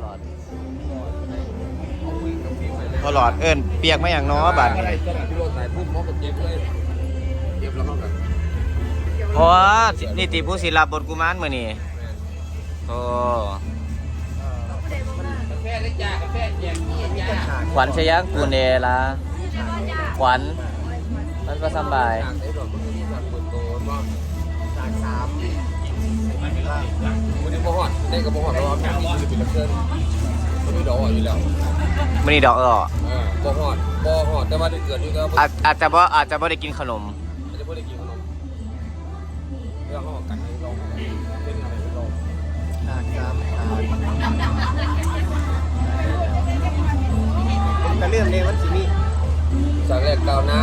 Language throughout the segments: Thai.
หลอดพอหลอดเอิ้นเปียกไมาอย่างน้อบาดนี้ตอนที่รถไหนปุ๊บเขาก็เจ็บเลยเจ็บแล้วก็พราะว่ติผู้ศิลปบทกุมารมือนี้โอ้กาแฟได้จ้ากาแฟแจกนี่จ้าขวัญชยางกูลเดล่ะขวัญมันก็สบายจากสาม วันนี้บ่ฮอดได้กับบ่ฮอดเราแค่นี้คือเป็นเพื่อนมันมีดอกอยู่แล้วมื้อนี้ดอกเออเออบ่ฮอดบ่ฮอดแต่ว่าได้เกิดอยู่แต่ว่าอาจอาจจะบ่อาจจะบ่ได้กินขนมจะบ่ได้กินขนมแล้วเขากันให้เราเป็นอะไรให้เราจากสามขาดผมก็เริ่มเลยวันที่นี้สากแรกกาวน้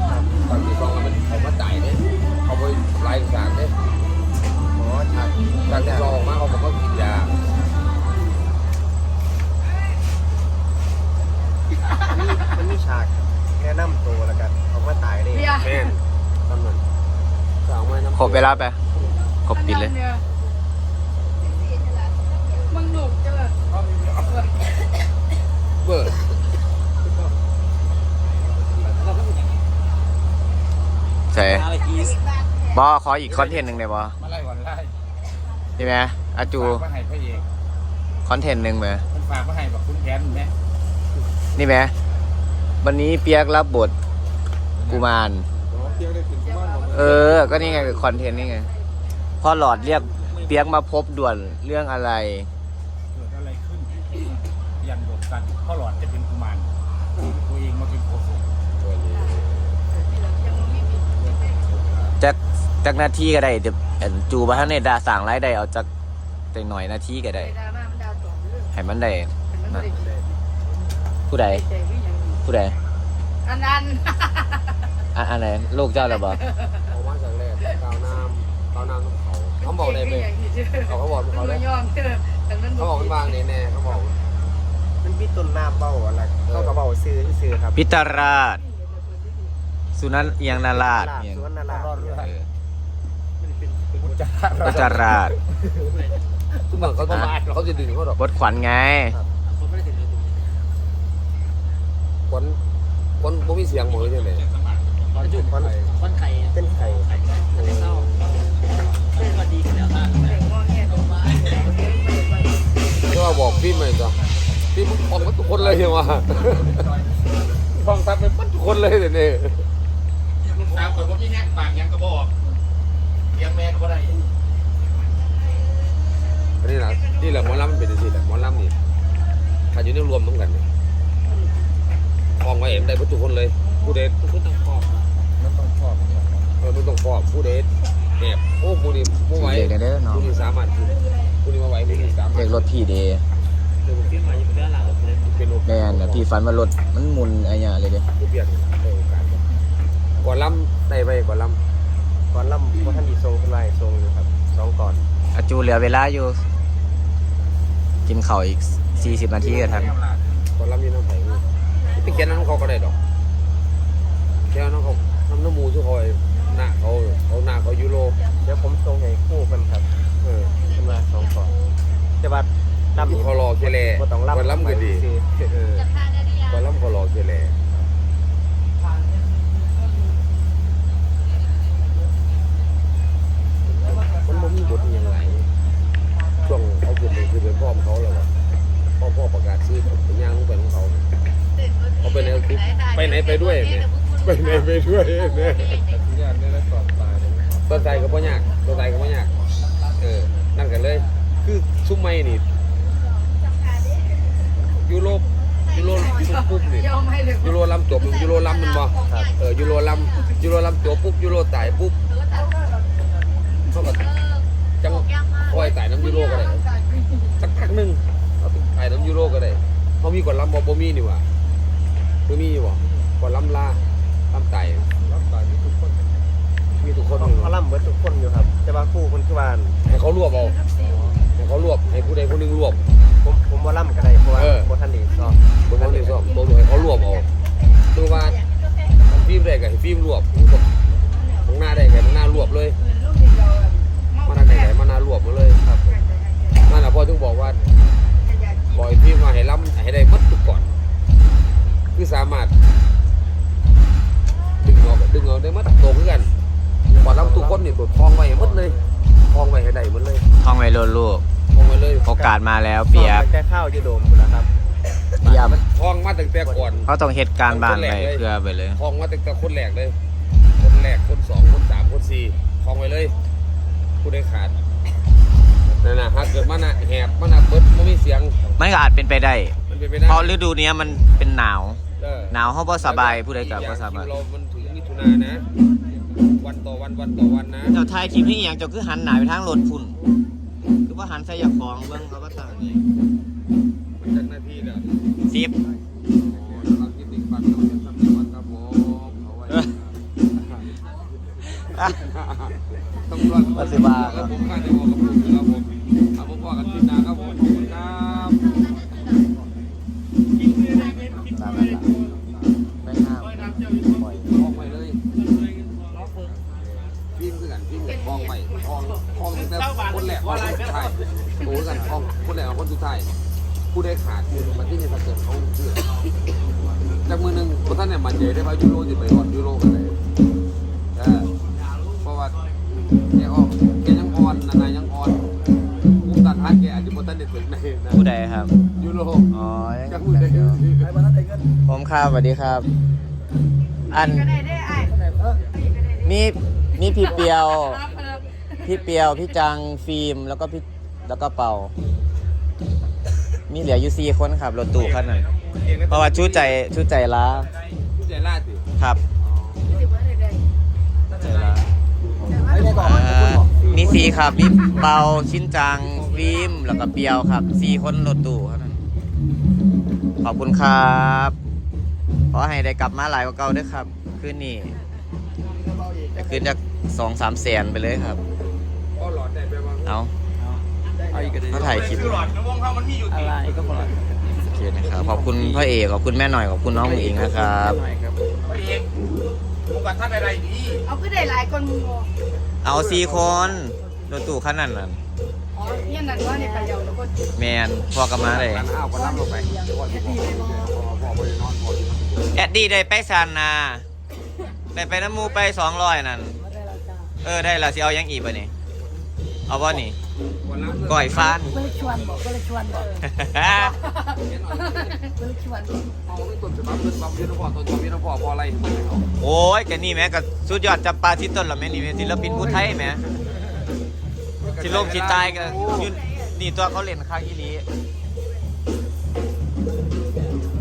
ำสากที่สองมันเขามาตายเนี่ยเขาไปไล่สา กเนี่ยอ๋อฉากสากที่สองออกมาเขาบอกว่ากินยานี่มันมีฉากแนะนำตัวแล้วกันเขามาตายเลยแม่นตำนั้นสาวไม่น้ำครบเวลาไปครบปิดเลยมึงหนุกจังเลยเบิร์ดใช่บ่ขออีกคอนเทนต์หนึงได้บ่มาไล่วันไล่ ใช่ไหมอาจูฝากมาให้พระเอกคอนเทนต์หนึงไหมมันฝากมาให้แบบคุณแผนแม่นี่ไหมวันนี้เปียกรับบทกุมารเที่ยวได้ถึงที่บ้านเออ ก็นี่ไงคือคอนเทนต์นี่ไงพ่อหลอดเรียกเปียกมาพบด่วนเรื่องอะไรเกิดอะไรขึ้นยันบทกันพ่อหลอดจะเป็นกุมารตัวเองมาเป็นโคศกจัก จักหน้าที่ก็ได้เดี๋ยวอันจูบัทันในดาสั่งรายได้เอาจักจักหน่อยหน้าที่ก็ได้ดราม่ามันดาวตกเรื่องให้มันได้มันไม่ได้ผู้ใดใจวิ่งอย่างนี้ผู้ใดอันนั้นอะอันไหนลูกเจ้าระบอเขามาจากแรกกาวน้ำกาวน้ำน้ำเขาเขาบอกได้ไหมอย่างนี้เขาเขาบอกมันเขาไม่ได้ยอมเธอแต่มันเขาบอกมันวางแน่ๆเขาบอกมันมีต้นน้ำเบ้าอะไรเขาก็เบ้าซื้อซื้อครับพิตาราช สุนันเอียงนาราชเอียงสวนนาราเออ พุทธพิตาราชทุกบางเขาต้องมาเขาจะดึงเขาหรอกบทขวัญไงคนคนบ่มีเสียงหมดเลยใช่ไหมวันจุดวันวันไข่เป็นไข่ไม่เศร้าเป็นวันดีกันแล้วอะเด็กมองเนี่ยลงมาก็บอกพี่มันจ้ะพี่มึงฟังมันทุกคนเลยใช่ไหมฟังตามไปมันทุกคนเลยเดี๋ยวนี้ลูกสาวคนว่าพี่แฮกปากยังกระบอกเลี้ยง แม่ก็ได้อันนี้แหละนี่แหละหมอลำมันเป็นอย่างนี้แหละหมอลำนี่ถ้าอยู่ในรวมทั้งกันเนี่ยฟองไว้เอ็มได้ทุกคนเลย ผู้เด็ดทุกคนต้องขอบมันต้องขอบเออมันต้องฟอกผู้เด็ดแอบโอ้ผู้นี้ผู้ไหวเด็กกันเด้อเนาะผู้นี้สามารถผู้ผู้นี้มาไหวผู้นี้สามารเด็ถกรถพี่เดย์เดี๋ยวผมขึ้นมาอยู่เป็นเรื่องราวเลยเป็นโอกาสแม่นน่ะพี่ฝันว่ารถมันหมุนอะไรอย่างเลยเด้ผู้เปลี่ยนได้โอกาสก่อนลำได้ไปก่อนลก่อนล่ำว่าท่านดีทรงขึ้นมาใจูเหลือเวลาอยู่ กินข้าวอีก 40 นาทีก็ทันำก่อนลำอยืนน้ำไผ่นี่ไปเขียนน้ำเขาก็ได้ดอกแค่น้ำเขาน้ำน้ำมูช่วยคอยหน้าเขาเขาหน้าเขายูโรเดี๋ยวผมทรงให้คู่กันครับเออขึ้นมาสองก่อนแต่ว่าล่ำเขารอแค่แลบ่ต้องล่ำก่อนลำก็ดีซื้อเออก่อนลำเขารอแค่แลมันบ่มีบทอหย่างไรช่วงเขาขึ้นไปคือไปพร้อมเขาแล้วอะพ่อพ่อประกาศซื้อผมเป็นย่างลงไปของเขา เขาไปไหนปุ๊บ ไปด้วยเนี่ยไปไหนไปด้วยเนี่ยต้นใจก็บ่ยากต้นใจก็บ่ยากเออนั่นกันเลย คือซุ้มไม้นี่ยูโรยูโรยูโรปุ๊บนี่ยยูโรลำจบยูโรลำมันบ่เออยูโรลำยูโรลำจบปุ๊บยูโรตายปุ๊บเขาก็จังคอยตายน้ำยูโรก็ได้สักพักหนึงเขาตายน้ำยูโรก็ได้เขามีก่อนลำบ่บ่มีนี่ว่าบ่มีอยู่บ่ ก่อนลำลาลำไตลำไตมีทุกคนมีทุกคนเขาอยู่เขาล่ำเบิดทุกคนอยู่ครับ แต่ว่าคู่คนคือว่าให้เขารวบเอาให้เขารวบให้ มาแล้วเปียกแค่ข้าวจะโดมคุณนะครับเยี่ยมคลองมาตั้งแต่ก่อนเขาต้องเหตุการณ์บ้านไปเพื่อไปเลยคลองมาตั้งแต่คนแรกเลย คนแรกคนสองคนสามคนสี่คลองไปเลยผู้ใดขาดนั่นน่ะหากเกิดมันน่ะแหบมันน่ะเบิดไม่มีเสียงมันก็อาจเป็นไปได้มันเป็นไปได้เพราะฤดูเนี้ยมันเป็นหนาวเออหนาวเขาบ่สบายผู้ใดกับบ่สบายคิวเรามันถึงมิถุนานะ วันต่อวันวันต่อวันนะ เจ้าทายคลิปให้อหย่างเจ้าคือหันหนาไปทางรถพุ่น คือว่าหันใส่อยากของเบิ่งเขาก็ต่างนี่มันจากหน้าที่เนี่ยสิบเราคิดถึงฟังเราจะทำในวันครับผมเอาไว้ต้องรอดว่าสิว่าครับผมข้าจะบอกกับผมครับผมเอาผมบอกกันทีนาครับผมขอบคุณครับ พิมพ์คลองไปคลองคลองตั้งแต่คนแรกคนสุดท้ายโอ้กันคลองคนแรกคนสุดท้ายผู้ได้ขาดคือมันที่นี่ถ้าเกิดเขาเชื่อจากมือหนึ่งคนท่านเนี่ยมันใหญ่ได้ว่ายูโรจะไปวันยูโรกันเลยเออเพราะว่าแกออกแกยังอ่อนนานๆยังอ่อนภูมิต้านทานแกอาจจะบ่ทันได้ถึงในนะผู้ใดครับยูโรอ๋อจักมือได้เงินผมครับสวัสดีครับ อันก็ได้ได้ไอ้มีมีพี่เปียวครับเออ พี่เปียว พี่จัง ฟิล์ม แล้วก็พี่ แล้วก็เป่า มีเหลืออยู่สี่คนครับ รถตู้คันนั้นเพราะว่าชูใจชูใจล้าผู้ใจล่าสิครับสิบว่าได้ได้ใจล้าอ่ามีสี่ครับมีเป่าชินจัง ฟิล์ม แล้วก็เปียวครับสี่คนรถตู้เท่านั้นขอบคุณครับขอให้ได้กลับมาหลายกว่าเก่าด้วยครับ คืนนี้จะคืนจากสองสามแสนไปเลยครับ เอาเอาอีกก็ได้เขาถ่ายคลิปคือหลอดวงเขามันมีอยู่อะไรก็พอโอเคนะครับขอบคุณพ่อเอกขอบคุณแม่หน่อยขอบคุณน้องหญิงนะครับเองวงการท่านอะไรดีเอาก็ได้หลายคนมึงโมเอาสี่คนรถตู้คันนั้นน่ะอ๋อเนี่ยนั่นว่าในประโยชน์แล้วก็แมนพอกลับมาเลยกันอ้าวก็น้ำลงไปก่อนที่พ่อพ่อไปนอนก่อนแอดดี้ได้ไปซานนาได้ไปน้ำมูไปสองร้อยนั่นเออได้และสิเอายังอีกปะนี่ เอาบ่นี่ก่อนน้ำก้อยฟานก็เลยชวนบอกก็เลยชวนบอกก็เลยชวนพ่อไม่ต้นจะมาเพื่อนความยืนพ่อต้นความยืนพ่อพออะไรโอ้ยกันนี่แม่ก็สุดยอดจับปลาที่ต้นละแม่นี่แม่ศิลปินผู้ไทยแม่ที่ลมที่ตายก็อยืนนี่ตัวเขาเล่นค้างอีหลี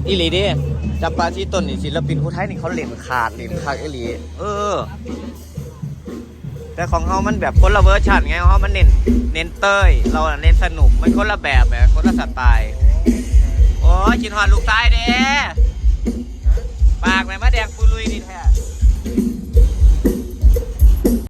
อีหลีดิจับปลาที่ต้นนี่ศิลปินผู้ไทยนี่เขาเล่นขาดเล่นค้างอีหลีเออ แต่ของเขามันแบบคนละเวอร์ชันไงของเขามันเน้นเน้นเต้ย เราเน้นสนุก มันคนละแบบแบบคนละสไตล์ โอ้ยกินหอนลูกตายเด้ปากแม่มาแดงปุลุยนี่แท้